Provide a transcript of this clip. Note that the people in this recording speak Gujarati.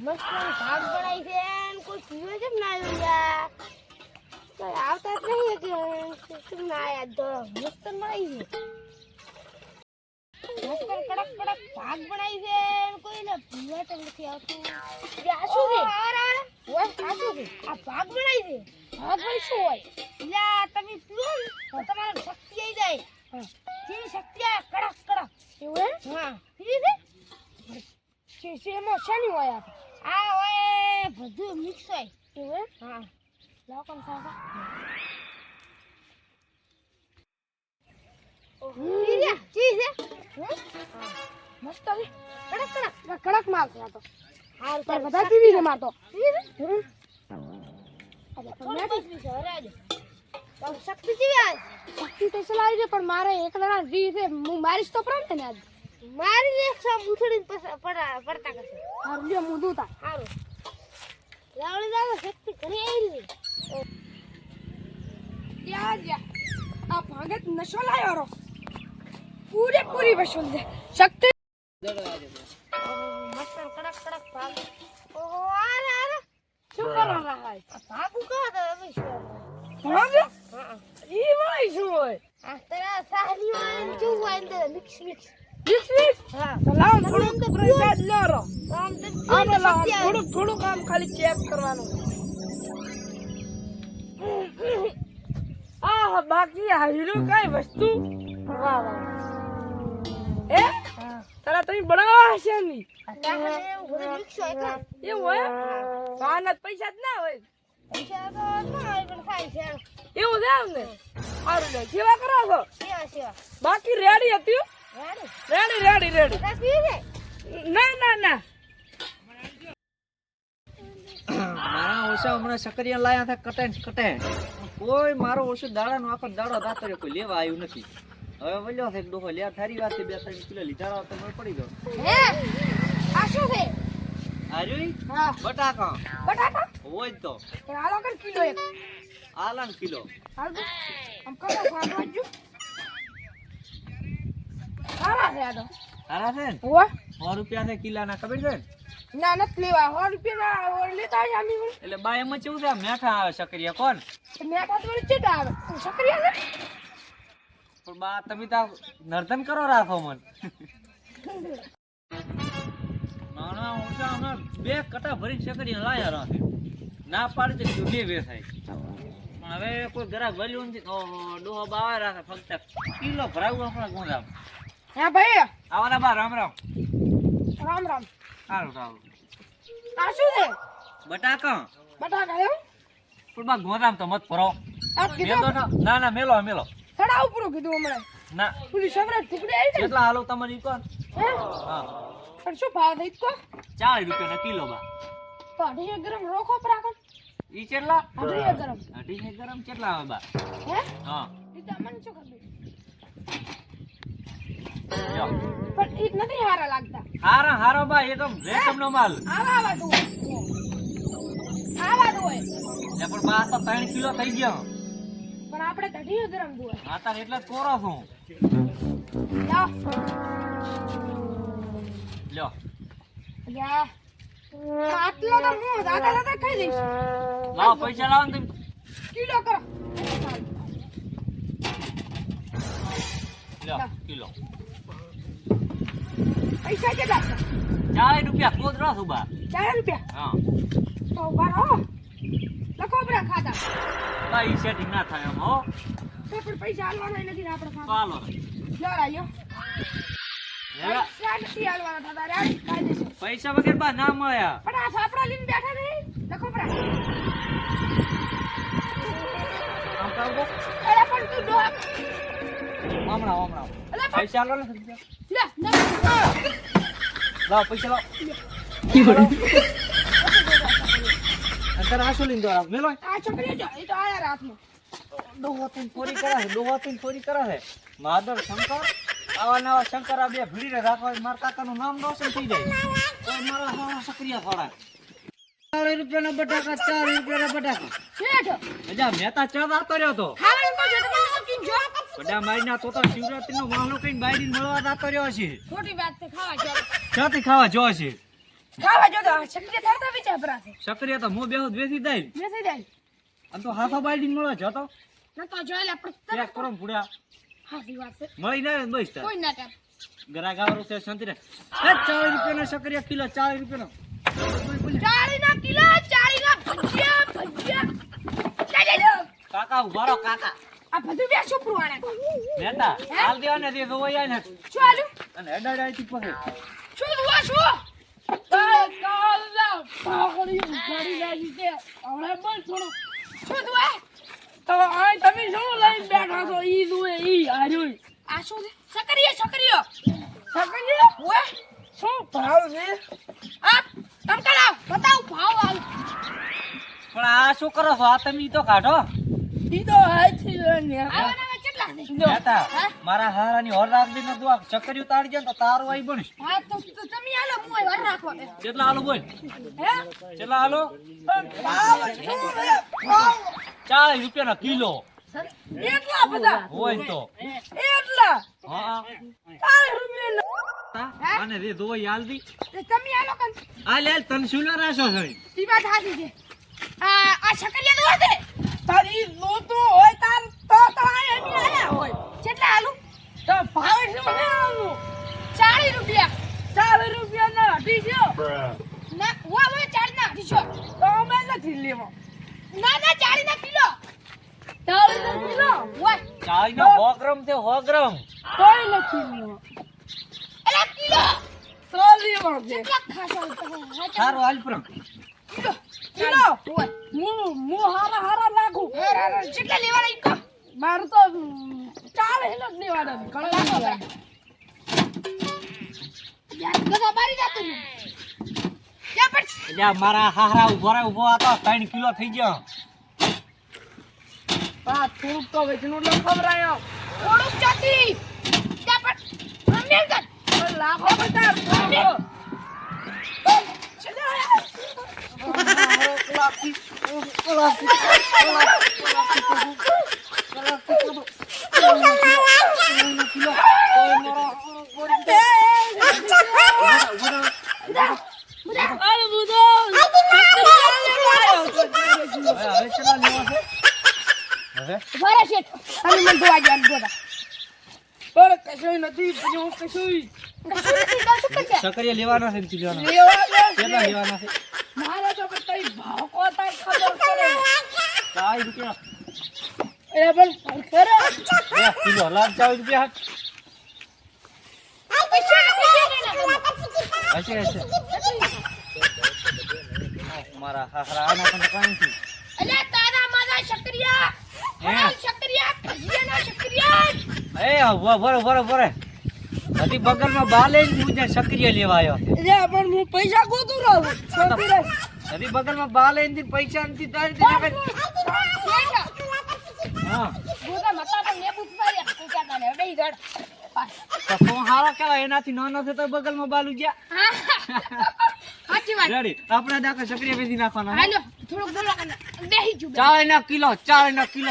મસ્ત ભાગ પડાય છે ને કોઈ પીવે છે ના યાર કોઈ આવતા જ નહીં કે ના તો મસ્ત મળી છે મસ્ત કડક કડક ભાગ બનાવી છે ને કોઈને પીવા તો નથી આવતું. આ શું છે? ઓય આ શું છે? આ ભાગ બનાવી છે? ભાગ ભાઈ શું હોય? યા તમે પીવો તો તમારે શક્તિ આવી જાય. જેવી શક્તિ આ કડક કડક. એવું હા. પીવી છે? છે હોય આ આ હોય બધું મિક્સ હોય. એવું હે. લાવ કોણ ખાવા મસ્ત કડક કડક. કડક માલ છે આ તો હાર પર બધા પીવી છે? માર શક્તિ શક્તિ તો ચલાવી છે પણ મારે એકલા રી છે. હું મારીશ તો પડે ને આજ. મારી એક સમ ઉથડીને પડતા કરશે. હારું લ્યો હું દૂતા હારું. લાવણી દાદા શક્તિ ઘરે આવી રહી. યા યા. આ ભાગત નશો લાયો રો પૂરેપૂરી વસૂલ છે. શક્તિ મસ્ત કડક કડક ભાગ. ઓહો આ રે આ રે શું કરો રહ્યા ભાગ ઉકા તો અમે શું ભાગ ઈ વાય શું હોય? આ તરા સાહલી હોય શું હોય મિક્સ મિક્સ. લાવ થોડું પ્રસાદ લો રો આમ ખાલી ચેક કરવાનું આ બાકી હાજરો કઈ વસ્તુ વાહ એવું હોય આના પૈસા જ ના હોય એવું છે એમ ને સારું લે સેવા કરો બાકી રેડી હતી રેડી રેડી રેડી ના ના ના. મારા ઓછા હમણાં સકરિયા લાયા હતા કટે કટેન. કોઈ મારો ઓછો દાડાનો આખો દાડો દાતો રહ્યો કોઈ લેવા આવ્યું નથી. હવે વલ્યો છે ડોહો લે થારી વાત છે બે ત્રણ કિલો લીધા રહો તો મને પડી ગયો. આ શું છે? હા. બટાકા. બટાકા? હોય તો. પણ કિલો એક. આલાન કિલો. આમ કરો ખાવા જો સારા છે આ છે ને? હોવા. સો રૂપિયા છે કિલાના ખબર છે ને? ના નથી લેવા. સો રૂપિયા ના લેતા હોય આમી એટલે બા એમાં કેવું છે? મેઠા આવે સકરિયા કોણ? તો મેં કાંઈ વળી ચેટા આવે. સક્રિયા ને પણ બા તમે તો નર્તન કરો રાખો મન. નાના ઓછા હમણાં બે કટા ભરી સકરિયા લાયા રાખે. ના પાડી તો બે વેસાય. પણ હવે કોઈ ગ્રાહક વલ્યું નથી. ડોહો બાવા રાખે ફક્ત. કિલો ભરાવું આપણા ગુંદામ હા ભાઈ. આવાના બા રામ રામ. રામ રામ. સારું સારું આ શું છે? બટાકા. બટાકા એમ પણ બા ગોરામ તો મત પરો મેલો ના ના મેલો મેલો. સડા ઉપર કીધું હમણાં. ના. પેલી સવરાટ ટુકડી આવી છે કેટલા હાલો તમને ઈ હે? હા. પણ શું ભાવ દઈ કો 40 રૂપિયા ના કિલો બા. તો અઢીસો ગ્રામ રોખો પરાકન ઈ કેટલા? અઢીસો ગ્રામ. અઢીસો ગરમ કેટલા આવે બા? હે? હા. ઈ તમને શું ખબર? પણ નથી હારા લાગતા. હારા હારો બા માલ. આવા આવા એ પણ બા તો ત્રણ કિલો થઈ ગયો. પણ આપણે તો અઢીસો ગ્રામ જોઈએ તાર એટલે કોરો છું. લ્યો. યા આટલો તો હું દાદા દાદા ખાઈ લઈશ. લાવો પૈસા લાવો તમે. કિલો કરો. લ્યો કિલો. પૈસા કેટલા? ચાલીસ રૂપિયા. ખોદ રહો છું બા. ચાર રૂપિયા? હા. તો ઊભા રહો. લખો બરા ખાતા બા ઈ સેટિંગ ના થાય હો. તો પણ પૈસા હાલવાના નથી ને આપણે ખાતા હાલો. લ્યો રાયો પૈસા વગર બા ના મળ્યા. પણ આ સાપડા લઈને બેઠા નહીં? લખો બરા પણ તું ડો હમણાં હમણાં. પૈસા લો લે ના લાવો પૈસા લાવો. અંતર આસુ લઈને દોરા મેલો. આ છોકરી જો એ તો આયા રાતમાં ડોહો તીન ફોરી કરે ડોહો તીન ફોરી કરે છે માધવ શંકર આવા નવા શંકર આ બે ભીડીને રાખવા માર કાકા કાકાનું નામ રોશન થઈ જાય. કોઈ મારા હાવા સક્રિય થોડા ચાલીસ રૂપિયાના બટાકા ચાલીસ રૂપિયાના બટાકા. મજા અજા મહેતા ચા વાતો રહ્યો તો ખાવાનું કહો છો તમે મૂકીને બધા મારીના તો તો શિવરાત્રીનો વાહનો કઈ બાયડીને મળવા જતો રહ્યો છે. ખોટી વાત છે ખાવા જો. ક્યાંથી ખાવા જો છે? ખાવા જો તો સક્રિય થતા વિચાર ભરાશે. સક્રિય તો હું બેહો બેસી દઈ બેસી દઈ અન તો હાથો બાયડી મળે જતો. ન તો જોયેલા પણ ચેક કરો ને ભૂડ્યા હાસી વાત છે. મળી ના બસ કોઈ ના કર. ગરા ગાવરું છે શાંતિ રે. એ ચાલીસ રૂપિયાનો સક્રિય કિલો ચાલીસ રૂપિયાનો. ચાળી ના કિલો ચાળી ના ભજીયા. ભજીયા કાકા ઉભારો કાકા. આ બધું બે શું પુરવાણે નેતા હાલ દેવા ને તે જોવા જાય ને. શું આલું અને થી પછી. શું જોવા શું પાઘડી ઉઘાડી લાગી છે. હવે બોલ થોડો. શું જોવા? તો આ તમે શું લઈને બેઠા છો? ઈ દુએ ઈ હાર્યું. આ શું છે? સકરીયો સકરીઓ સકરીયો ઓએ શું ભાવ છે? આ તમ કરાવ બતાવ ભાવ આલ પણ આ શું કરો છો? આ તમે ઈ તો કાઢો. ઈ તો હાથી ને આવાના કેટલા છે? નેતા મારા હારાની હોર રાખી ન તું ચક્કરી ઉતારી જાય તો તારું આઈ બનીશ. હા તો તો તમે આલો મુય વાર રાખો કેટલા હાલો બોલ. કેટલા કિલો. એટલા બધા? હોય તો. એટલા? હા. ચાલીસ રૂપિયા તા, રે ધોઈ હાલ તમે આલો કન. આ લે તને રાશો છે? ઈ વાત સાચી છે. આ આ શકરિયા દુવા છે તારી લોતો હોય તાર તો તો આ એમી આયા હોય. કેટલા આલુ? તો ભાવ શું છે આલુ? 40 રૂપિયા. 40 રૂપિયા ના અઢીસો ના વા વા 40 ના અઢીસો. તો અમે નથી લેવો. ના ના 40 ના કિલો. 40 ના કિલો? વા ચાલી નો હોગ્રમ ગ્રામ છે સો કોઈ નથી લેવો. એલા કિલો. તો લેવો છે. કેટલા ખાસા સારું હાલ પ્રમ. કિલો હું હું હારા હારા લાગુ કેટલા લેવાના કહો માર તો ચાલે હેલો જ લેવાના ઘણા લેવાના યાર ગધા મારી જાતું એટલે મારા હારા ઊભો રે ઊભો હતો ત્રણ કિલો થઈ ગયો આ થોડુંક બધા સકરિયા લેવાના છે ને કિલોના લેવા કેટલા લેવાના છે મારે તો બતાઈ ભાવ કોતા ખબર પડે ચાલીસ રૂપિયા. એ પણ બે કિલો લાખ ચાલીસ રૂપિયા. હશે હશે. મારા હારા આના પણ કાંઈ નથી. અલે તારા મારા શકરિયા. હે? હરામ ભજીયાના શકરિયા એ ઊભો બરો બરો બરો હજી બગલમાં બાલે જ હું સક્રિય લેવાયો અરે પણ હું પૈસા ગોતું રહું. છોકરી બગલમાં બગલમાં બાલે જ પૈસા નથી તારી તે નાખે. હા ગોતા મતા પણ ને પૂછવા પૂછા તને બેહી ગડ તો હારો કેવાય એનાથી નાનો છે તો બગલમાં બાલુ ગયા સાચી વાત રેડી આપણે દાખલ સક્રિય વેધી નાખવાના હાલો થોડુંક બોલો બેહી જુ ચાર ના કિલો ચાર ના કિલો